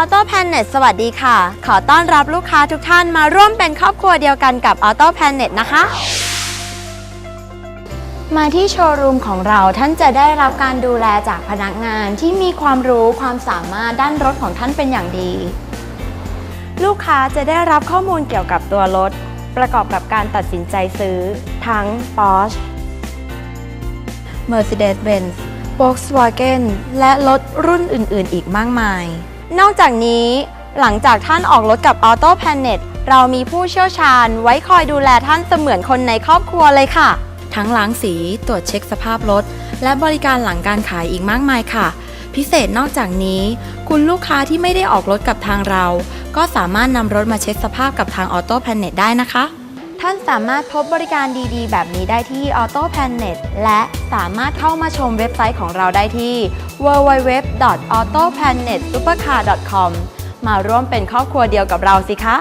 Auto Planet สวัสดีค่ะ ขอต้อนรับลูกค้าทุกท่านมาร่วมเป็นครอบครัวเดียวกันกับ Auto Planet นะคะ มาที่โชว์รูมของเราท่านจะได้รับการดูแลจากพนักงานที่มีความรู้ความสามารถด้านรถของท่านเป็นอย่างดี ลูกค้าจะได้รับข้อมูลเกี่ยวกับตัวรถ ประกอบกับการตัดสินใจซื้อ ทั้ง Porsche Mercedes-Benz Volkswagen และรถรุ่นอื่น ๆ อีกมากมาย นอกจากนี้หลังจากท่านออกรถกับ Auto Planet เรามีผู้เชี่ยวชาญไว้คอยดูแลท่านเสมือนคนในครอบครัวเลยค่ะ ทั้งล้างสีตรวจเช็คสภาพรถ และบริการหลังการขายอีกมากมายค่ะ พิเศษนอกจากนี้ คุณลูกค้าที่ไม่ได้ออกรถกับทางเรา ก็สามารถนำรถมาเช็คสภาพกับทาง Auto Planet ได้นะคะ ท่านสามารถพบบริการดีๆ แบบนี้ได้ที่ Auto Planet และสามารถเข้ามาชมเว็บไซต์ของเราได้ที่ www.autoplanetsupercar.com มาร่วมเป็นครอบครัวเดียวกับเราสิคะ